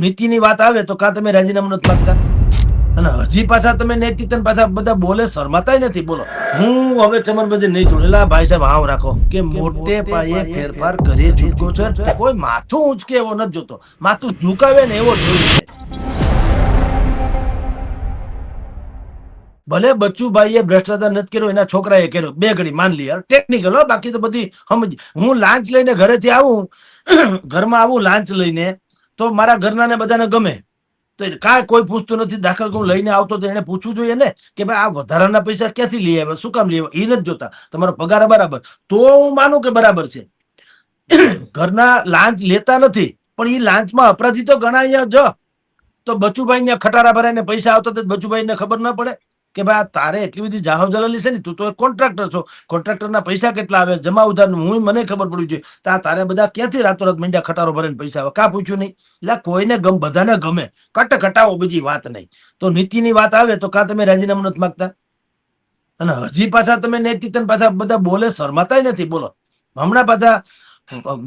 નીતિની વાત આવે તો કાં તમે રાજીનામું નથી માંગતા? અને હજી પાછા તમે નૈતિક પાછા બધા બોલે શરમાતા નથી બોલો. હું હવે ચમનબંધી નહીં છોડું. એટલે ભાઈ સાહેબ હાવ રાખો. કે મોટે પાયે ફેરફાર કરીએ છૂટકો છે. કોઈ માથું ઊંચકે એવો નથી જોતો. માથું ઝુકાવે ને એવો જોયું છે ભલે બચ્ચુભાઈએ ભ્રષ્ટાચાર નથી કર્યો એના છોકરાએ કર્યો. બે ઘડી માન લી ટેકનિકલ હો. બાકી તો બધી સમજ. હું લાંચ લઈને ઘરેથી આવું. ઘરમાં આવું લાંચ લઈને તો મારા ઘરના ને બધાને ગમે. તો કાંઈ કોઈ પૂછતું નથી, દાખલ હું લઈને આવતો તો એને પૂછવું જોઈએ ને, કે ભાઈ આ વધારાના પૈસા ક્યાંથી લઈ આવ્યા? શું કામ લઈ આવ્યા? એ નથી જોતા. તમારો પગાર બરાબર. તો હું માનું કે બરાબર છે. ઘરના લાંચ લેતા નથી, પણ એ લાંચમાં અપરાધી તો ગણાય જ. તો બચુભાઈ ને ખટારા ભરાઈને પૈસા આવતા તો બચુભાઈ ને ખબર ના પડે. કે ભાઈ તારે એટલી બધી જાહો જલાલી છે ને, તું તો કોન્ટ્રાક્ટર છો. કોન્ટ્રાક્ટરના પૈસા કેટલા આવે? જમા ઉધાર હું મને ખબર પડવી જોઈએ તો તારે બધા ક્યાંથી રાતોરાત મીંડા ખટારો ભરીને પૈસા આવે? કા પૂછ્યું નહીં? એટલે કોઈને ગમ, બધાને ગમે. કટ કટાવો બીજી વાત નહીં. તો નીતિની વાત આવે તો કા તમે રાજીનામું નથી માગતા? અને હજી પાછા તમે નૈતિક પાછા બધા બોલે, શરમાતાય નથી. બોલો. હમણાં પાછા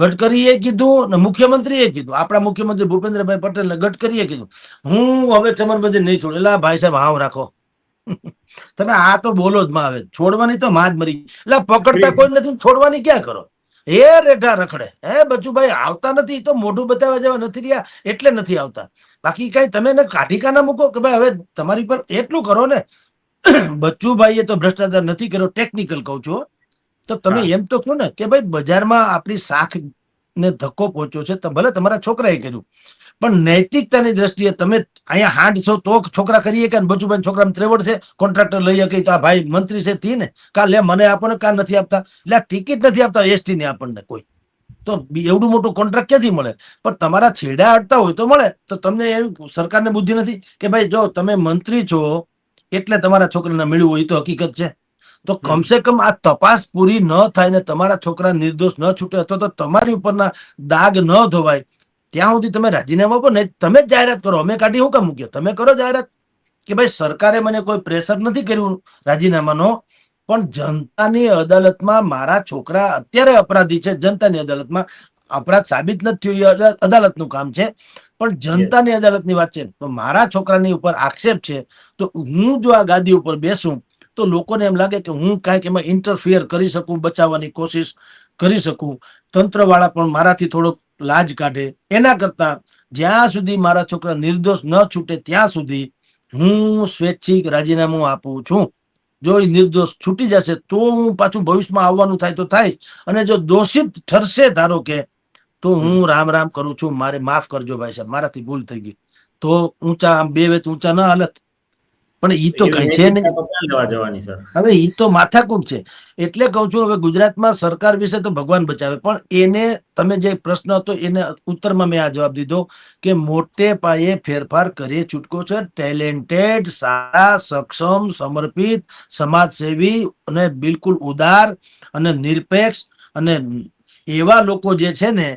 ગડકરીએ કીધું ને મુખ્યમંત્રીએ કીધું. આપણા મુખ્યમંત્રી ભૂપેન્દ્રભાઈ પટેલ ગડકરીએ કીધું. હું હવે ચમનબંધી નહીં છોડું. એટલે ભાઈ સાહેબ હાવ રાખો. તમે આ તો બોલો જ માં આવે છોડવાની તો માં જ મરી એટલે પકડતા કોઈ નથી છોડવાની ક્યાં કરો? એ રેઠા રખડે. હે બચુભાઈ આવતા નથી. તો મોઢું બતાવવા જેવા નથી રહ્યા એટલે નથી આવતા. બાકી કઈ તમે એને કાઢી ના મૂકો કે ભાઈ હવે તમારી પર એટલું કરો ને. બચ્ચુભાઈએ તો ભ્રષ્ટાચાર નથી કર્યો ટેકનિકલ કહું છું તો તમે એમ તો કહો ને કે ભાઈ બજારમાં આપણી શાખ ને ધક્કો પહોંચ્યો છે. ભલે તમારા છોકરાએ કર્યું. પણ નૈતિકતાની દ્રષ્ટિએ તમે અહીંયા હાંડ છો તો છોકરા કરીએ કે બચુબેન છોકરા ત્રેવડ છે કોન્ટ્રાક્ટર લઈ શકે તો આ ભાઈ મંત્રી છે તી ને કા લે મને આપો ને નથી આપતા. એટલે ટિકિટ નથી આપતા એસટી ને આપણને કોઈ. તો એવડું મોટું કોન્ટ્રાક્ટ ક્યાંથી મળે? પણ તમારા છેડા અડતા હોય તો મળે. તો તમને એવું સરકારને બુદ્ધિ નથી કે ભાઈ જો તમે મંત્રી છો એટલે તમારા છોકરાને મળ્યું હોય એ તો હકીકત છે. તો કમસે કમ આ તપાસ પૂરી ન થાય ને તમારા છોકરા નિર્દોષ ન છૂટે અથવા તો તમારી ઉપરના દાગ ન ધોવાય. ત્યાં સુધી તમે રાજીનામું આપો ને તમે જ જાહેરાત કરો. અમે કાઢી હું કામ મૂક્યો? તમે કરો જાહેરાત કે ભાઈ સરકારે મને કોઈ પ્રેશર નથી કર્યું રાજીનામાનો પણ જનતાની અદાલતમાં મારા છોકરા અત્યારે અપરાધી છે. જનતાની અદાલતમાં અપરાધ સાબિત નથી થયું. એ અદાલતનું કામ છે. પણ જનતાની અદાલતની વાત છે. તો મારા છોકરાની ઉપર આક્ષેપ છે. તો હું જો આ ગાદી ઉપર બેસું તો લોકોને એમ લાગે કે હું કાંઈક એમાં ઇન્ટરફિયર કરી શકું બચાવવાની કોશિશ કરી શકું. તંત્રવાળા પણ મારાથી થોડોક લાજ કાઢે. એના કરતા જ્યાં સુધી મારા છોકરા નિર્દોષ ન છૂટે ત્યાં સુધી હું સ્વૈચ્છિક રાજીનામું આપું છું. જો એ નિર્દોષ છૂટી જશે તો હું પાછું ભવિષ્યમાં આવવાનું થાય તો થાય અને જો દોષિત ઠરશે ધારો કે તો હું રામ રામ કરું છું. મારે માફ કરજો ભાઈ સાહેબ મારાથી ભૂલ થઈ ગઈ. તો ઊંચા આમ બે વેત ઊંચા ન હાલત. પણ ઈ તો કઈ છે નહીં હવે ઈ તો માથાકૂટ છે. એટલે કહું છું હવે ગુજરાતમાં સરકાર વિશે તો ભગવાન બચાવે પણ એને તમે જે પ્રશ્ન હતો એને ઉત્તરમાં મેં આ જવાબ દીધો કે મોટે પાયે ફેરફાર કરીએ છૂટકો છે ટેલેન્ટેડ સારા સક્ષમ સમર્પિત સમાજસેવી અને બિલકુલ ઉદાર અને નિરપેક્ષ અને એવા લોકો જે છે ને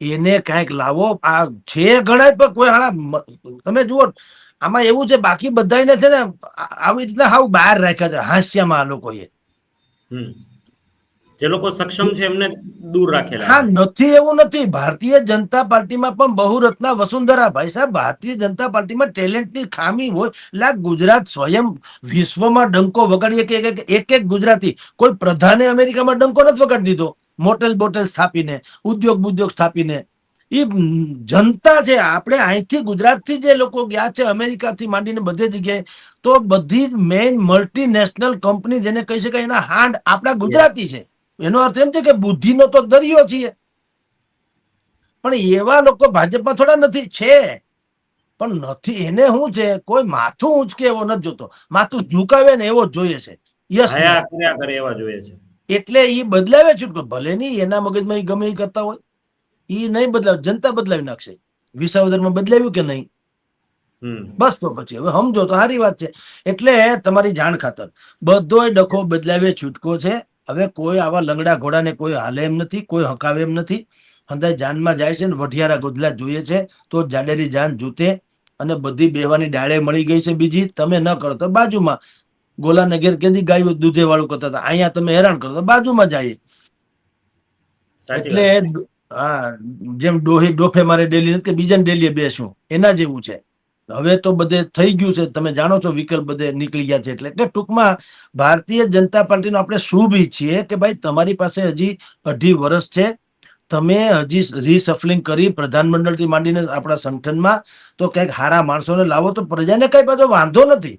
એને કાંઈક લાવો. આ છે ઘણા પણ કોઈ હાણા તમે જુઓ આમાં એવું છે બાકી બધાને છે ને આવી રીતના હાવ બહાર રાખ્યા છે હાસ્યમાં આ લોકોએ. જે લોકો સક્ષમ છે એમને દૂર રાખેલા હા નથી એવું નથી. ભારતીય જનતા પાર્ટીમાં પણ બહુરત્ના વસુંધરા ભાઈ સાહેબ ભારતીય જનતા પાર્ટીમાં ટેલેન્ટની ખામી હોય એટલે ગુજરાત સ્વયં વિશ્વમાં ડંકો વગાડીએ કે એક- એક એક ગુજરાતી કોઈ પ્રધાને અમેરિકામાં ડંકો નથી વગાડી દીધો. મોટેલ બોટેલ સ્થાપીને ઉદ્યોગ ઉદ્યોગ સ્થાપીને. એ જનતા છે આપણે અહીંથી ગુજરાતથી જે લોકો ગયા છે અમેરિકાથી માંડીને બધે જગ્યાએ તો બધી મેઇન મલ્ટીનેશનલ કંપની જેને કહી શકાય એના હાંડ આપણા ગુજરાતી છે. એનો અર્થ એમ છે કે બુદ્ધિનો તો દરિયો છીએ. પણ એવા લોકો ભાજપમાં થોડા નથી છે. પણ નથી એને શું છે કોઈ માથું ઊંચકે એવો નથી જોતો. માથું ઝુકાવે ને એવો જોઈએ છે. યસ કરે એવા જોઈએ છે. એટલે એ બદલાવે છૂટકો ભલે નહીં એના મગજમાં એ ગમે એ કરતા હોય. એ નહીં બદલાવે જનતા બદલાવી નાખશે. વિસાવદરમાં બદલાવ્યું કે નહીં? બસ તો પછી હવે સમજો તો સારી વાત છે. એટલે તમારી જાણ ખાતર. બધો ડખો બદલાવે છૂટકો છે. હવે કોઈ આવા લંગડા ઘોડાને કોઈ હાલે એમ નથી કોઈ હકાવે એમ નથી. હંધાય જાનમાં જાય છે ને વઢિયારા ગોદલા જોઈએ છે તો જાડેરી જાન જૂતે અને બધી બેવાની ડાળે મળી ગઈ છે બીજી. તમે ન કરો તો બાજુમાં ગોલાને ઘેર કેદી ગાયું દૂધે વાળું કરતા હતા. અહીંયા તમે હેરાન કરો બાજુમાં જાય એટલે હા જેમ ડોહી ડોફે મારે ડેલી નથી કે બીજાને ડેલીએ બેસું એના જેવું છે. હવે તો બધે થઈ ગયું છે. તમે જાણો છો વિકલ્પ બધે નીકળી ગયા છે. એટલે એટલે ટૂંકમાં ભારતીય જનતા પાર્ટીનો આપણે શુભ ઈચ્છીએ કે ભાઈ તમારી પાસે હજી અઢી વર્ષ છે. તમે હજી રીસફલિંગ કરી પ્રધાનમંડળથી માંડીને આપણા સંગઠનમાં તો કંઈક હારા માણસોને લાવો તો પ્રજાને કઈ પાછો વાંધો નથી.